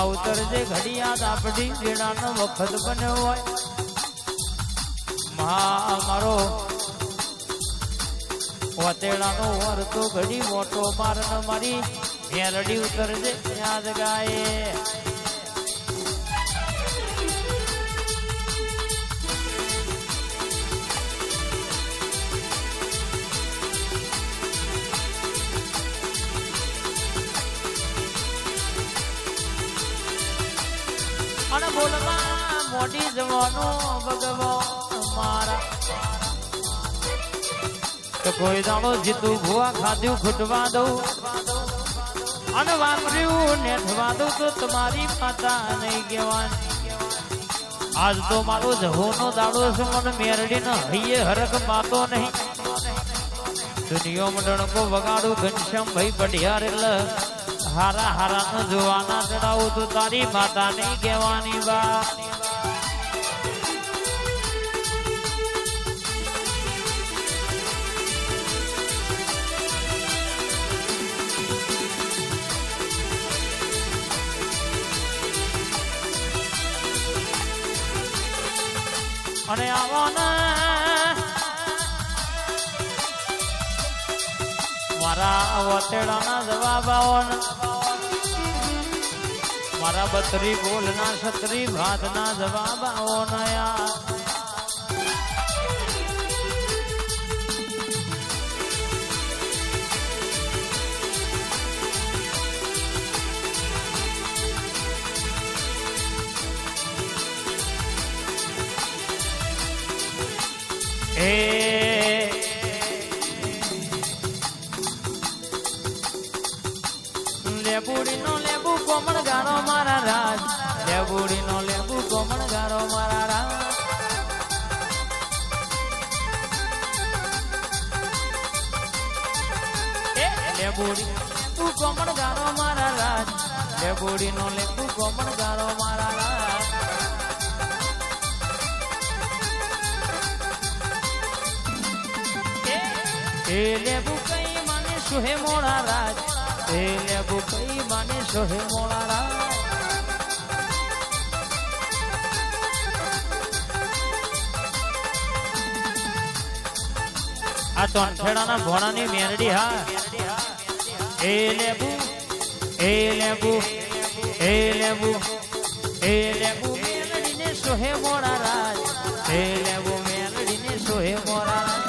માવતર જે ઘડિયાળ આપડી ગીણાનો વખત બન્યો હોય. મહા મારો વતેડાનો વર તો ઘડી મોટો મારન મારી મેરડી ઉતરજે યાદ ગાય. બોલમાં મોટી જવાનો ભગવો મારા તો કોઈ દાણો જીતું ભૂવા ખાધ્યું ખૂટવા દઉં. અને વાપર્યું નેઠવા દઉં તો તમારી માતા નહીં કહેવાની. આજ તો મારો જહોનો દાડો છે, મને મેરડી ન હૈયે હરખ માતો નહીં. દુનિયામાં ડણકો વગાડું ઘનશ્યામ ભાઈ પઢિયાર એટલે હારા હારા નો જોવાના ચડાવું તો તારી માતા નહીં કહેવાની બા અને આવો મારા વતેડાના જવાબ આવો મારા બત્રી બોલના છત્રી ભાતના જવાબ આવો લેબુડી. લેબુ કોમણ ગારો મારા એ લેબુ કઈ માને સોહે મોળા રાજ? એ લેબુ કઈ માને સોહે મોળા આ તોનખેડાના ભોણાની મેરડી હા. એ લેબુ એ લેબુ એ લેબુ એ લેબુ. મેલડીને સોહે મોળા રાજ. એ લેબુ મેલડીને સોહે મોળા રાજ.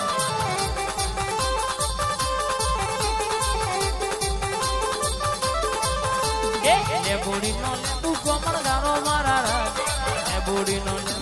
એ બુડી નો લેબુ કોમળ ગારો મારા રા એ બુડી નો લેબુ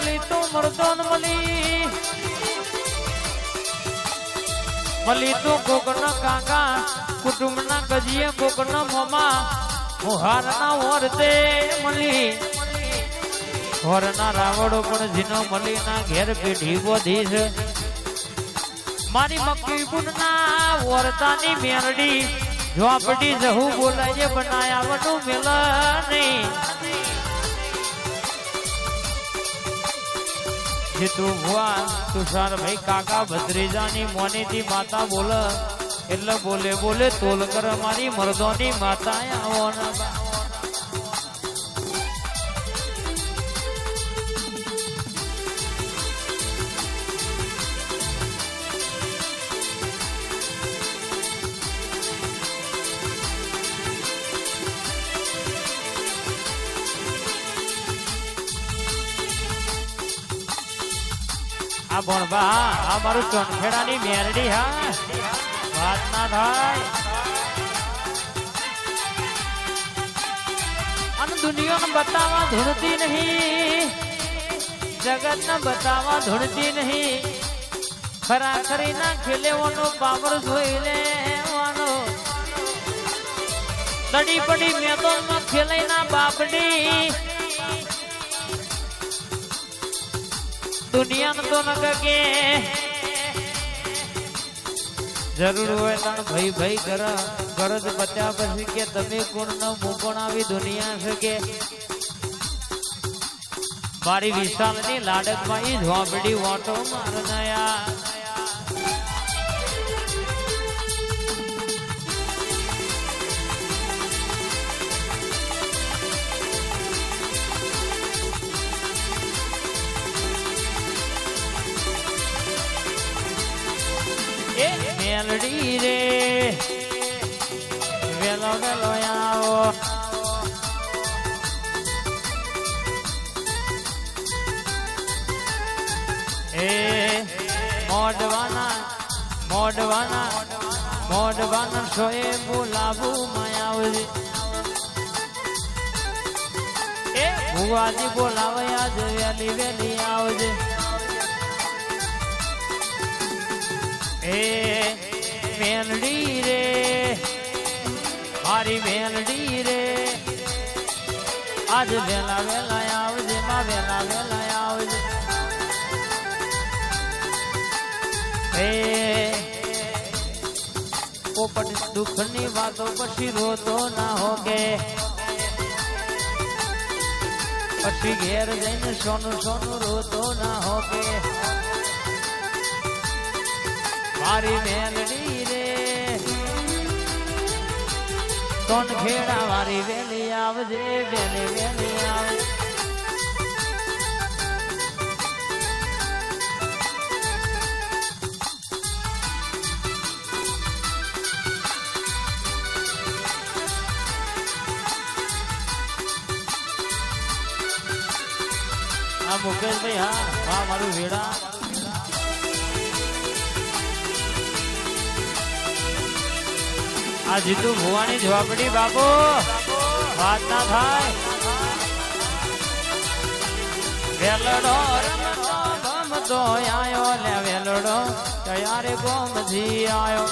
સંજયભાઈ મળી, તો મળતો ન મળી. મળી તો કોકના કાકા, કુટુંબના ગજીએ ગોગન મોમા. મુહારના વર્તે મળી. હોરના રાવડો પણ જીનો મળી, ના ઘેર પેઢી બોધી છે મારી મક્કી બુનના વર્તાની મેરડી ઝોપડી જહું બોલાય બનાયા વડું મેલ નહીં. જીતું ભુવા તુષાર ભાઈ કાકા, ભત્રીજાની મોનીથી માતા બોલ. એટલે બોલે બોલે તોલ કર મારી મરદોની માતા આવો આ ભણવા આ મારું ચોનખેડાની મેરડી, હા? વાત ના થાય. અને દુનિયાને બતાવવા ધૂણતી નહીં. જગતને બતાવવા ધૂણતી નહીં. ખરા ખરી ના ખેલેવાનો પાવર જોઈ લેવાનો. તડી પડી મેદાનમાં ખેલાઈ ના બાપડી. દુનિયાને તો ન કે. જરૂર હોય તણ ભાઈ ભાઈ કર ગરજ બચ્યા પછી કે તમે કોણ ન આવી દુનિયા છે કે. મારી વિશાલની લાડકમાં ઈ ઝોપડી ઓટો મારનાયા. મેલડી રે. વેલો વેલો આવો. એ મોડવાના મોડવાના મોડવાના સોએ બોલાવું માયાવજી એ ભુવાજી બોલાવે આજ વેલી વેલી આવજે. એ મેલડી રે, મારી મેલડી રે. આજ વેલા વેલા આવજે, માં વેલા વેલા આવજે. હે, પોપટ દુઃખની વાતો પછી રોતો ના હોગે પછી ઘેર જઈને સોનું સોનું રોતો ના હોગે મારી મેલડી કોણ ખેડા મારી વેલી આવજે વેલી વેલી આવજે. મુકેશભાઈ હા હા મારું વેડા આ જીતુ ભુવાની ઝોપડી બાપુ વાત ના થાય. વેલડો રમતો ગમતો આયો લે વેલડો. તૈયારે ગોમજી આયો.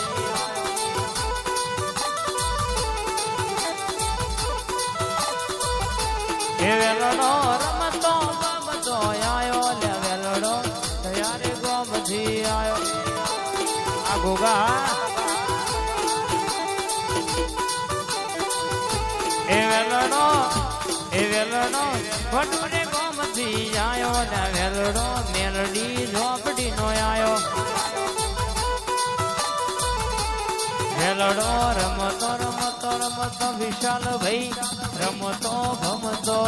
એ વેલડો રમતો ગમતો આયો લે વેલડો. તૈયારે ગોમજી આયો. આ ગોગા વેલડો વડુને ગોમથી આયો ને વેલડો મેલડી ઝોપડી નો આયો. વેલડો રમતો રમતો રમતો વિશાલ ભાઈ રમતો, ભમતો.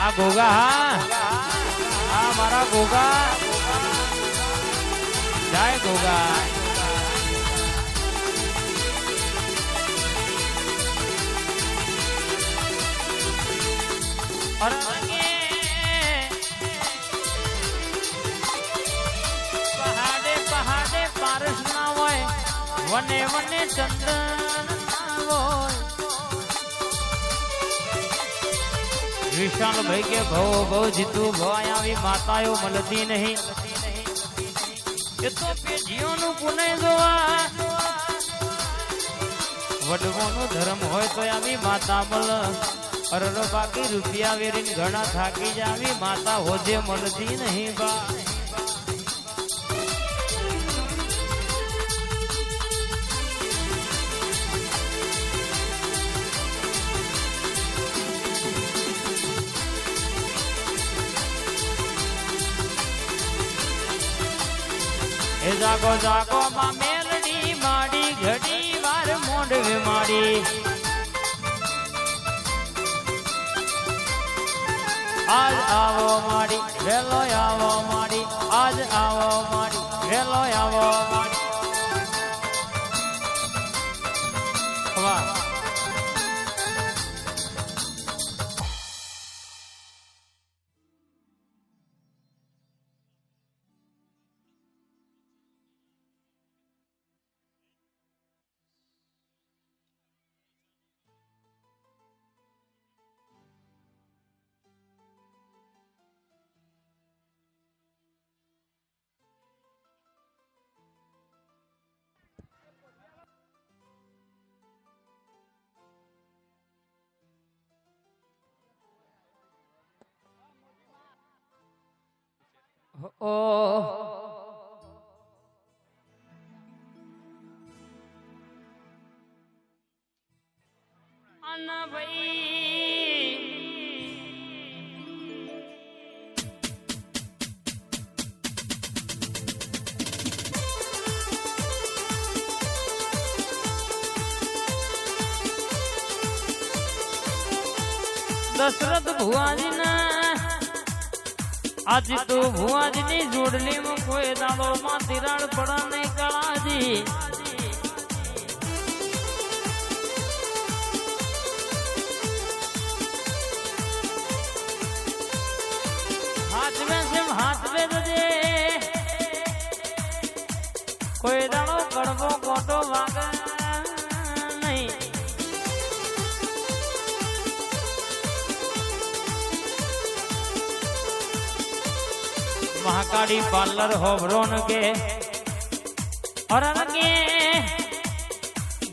આ ગોગા, હા? આ મારા ગોગા જય ગોગા અરંગે પહાડે પહાડે પારસ ના હોય વને વને ચંદન વિશાલ ભાઈ કે ભવ ભવ જીતું ભાઈ આવી માતાઓ મળતી નહીં. એ તો પેઢીઓનું પુનઃ જોવા. વડવાનો ધર્મ હોય તો આવી માતા મળ અરરો બાકી રૂપિયા વેરીને ઘણા થાકી જાવી માતા હોજે મળતી નહીં બા. એ જાગો જાગો, માં મેલડી માડી, ઘડી વાર મોઢવે માડી આજ આવો માડી વેલો આવો માડી, આજ આવો માડી વેલો આવો માડી. ઓ. અન ભાઈ. દશરથ ભુવાજીના આજ તો ભુવાજની જોડલી માં કોઈ દાડો માં તિરાડ પડા ને કાળાજી. હાથ મેં સેમ હાથ મેં દે કોઈ દાડો કડવો મહાકાળી પાર્લર હોભરોન કે અરન કે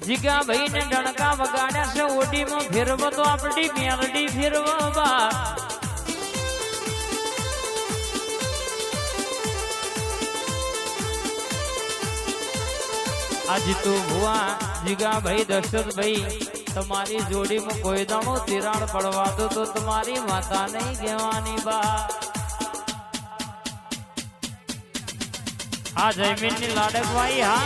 જીગા ભાઈ ને ડણકા વગાડ્યા છે ઓડીમાં ફેરવો તો આપડી મેલડી ફેરવો બા આજ તું ભુવા જીગા ભાઈ દશરથ ભાઈ તમારી જોડીમાં કોઈ દાણો તિરાડ પડવા દો તો તમારી માતા નહીં કહેવાની બા હા જયમીનની લાડક ભાઈ હા.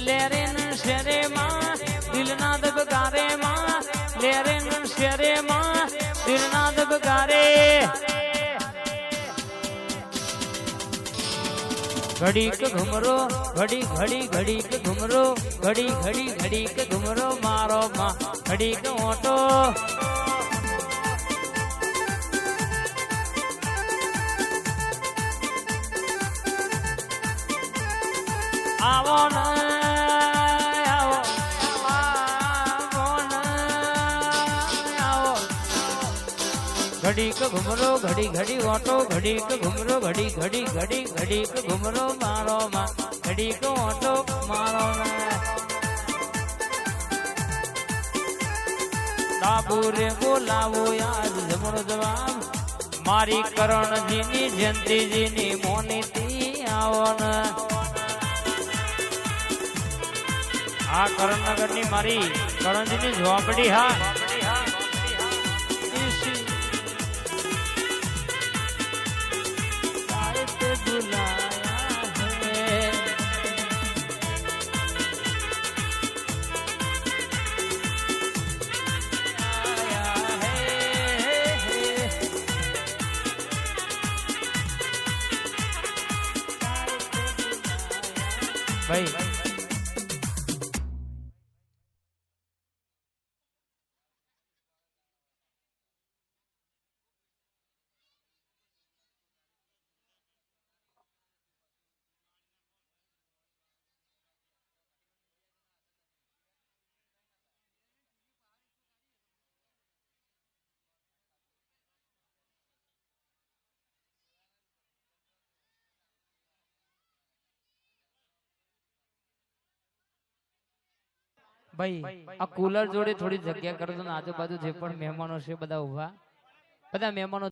લેરે શેરે માં દિલના દબગારે માં. લેરે શેરે માં દિલના દબગારે ઘડીક ઘુમરો ઘડી ઘડી ઘડીક ઘુમરો ઘડી ઘડી ઘડીક ઘુમરો મારો માં ઘડીક ઓટો. ઘડીક ઘુમરો, ઘડી ઘડી ઓટો, ઘડીક ઘુમરો, ઘડી ઘડી ઘડી ઘડીક ઘુમરો મારો માં ઘડીક ઓટો મારો ને ડાબુરે બોલાવો યાદ જમણો જવાબ. મારી કરણજીની જયંતિજીની મોનીતી આવો ને આ કરણનગરની મારી કરણજીની ઝોપડી હા. ભાઈ ભાઈ, આ કુલર જોડે થોડી જગ્યા કરજો ને આજુબાજુ જે પણ મહેમાનો છે બધા ઊભા બધા મહેમાનો